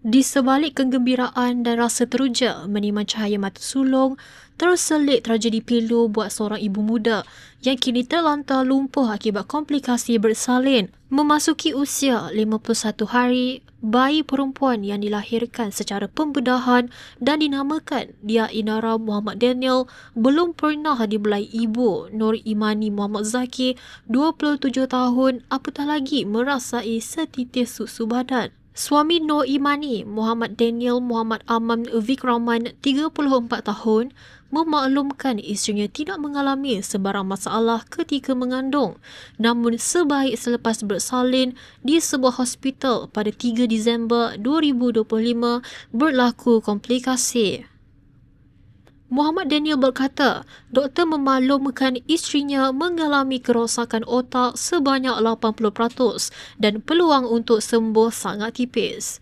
Di sebalik kegembiraan dan rasa teruja menerima cahaya mata sulung, terselit tragedi pilu buat seorang ibu muda yang kini terlantar lumpuh akibat komplikasi bersalin. Memasuki usia 51 hari, bayi perempuan yang dilahirkan secara pembedahan dan dinamakan Dia Inara Muhammad Daniel belum pernah dibelai ibu Nur Imani Muhammad Zaki 27 tahun apatah lagi merasai setitis susu badan. Suami Nur Imani, Muhammad Daniel Muhammad Amam Vikraman, 34 tahun, memaklumkan isterinya tidak mengalami sebarang masalah ketika mengandung. Namun sebaik selepas bersalin di sebuah hospital pada 3 Disember 2025 berlaku komplikasi. Muhammad Daniel berkata, doktor memaklumkan isterinya mengalami kerosakan otak sebanyak 80% dan peluang untuk sembuh sangat tipis.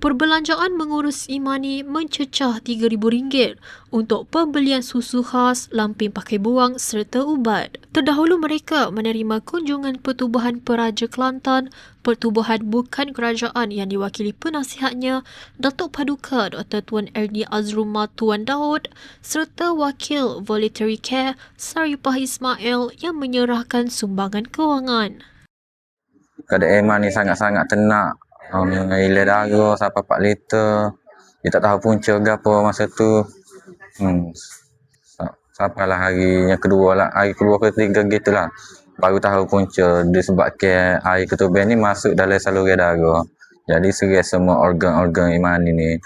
Perbelanjaan mengurus Imani mencecah RM3,000 untuk pembelian susu khas, lampin pakai buang serta ubat. Terdahulu mereka menerima kunjungan Pertubuhan Peraja Kelantan, pertubuhan bukan kerajaan yang diwakili penasihatnya Datuk Paduka Dr. Tuan Ernie Azruma Tuan Daud serta Wakil Voluntary Care Saripah Ismail yang menyerahkan sumbangan kewangan. Keadaan Iman ni sangat-sangat tenak. Um, Ila darah sampai 4 liter. Dia tak tahu punca apa masa tu. Hmm. sa- Sampailah hari yang kedua lah. Hari kedua ke ketiga gitu lah. Baru tahu punca disebabkan air ketuban ni masuk dalam saluran darah. Jadi serai semua organ-organ Iman ni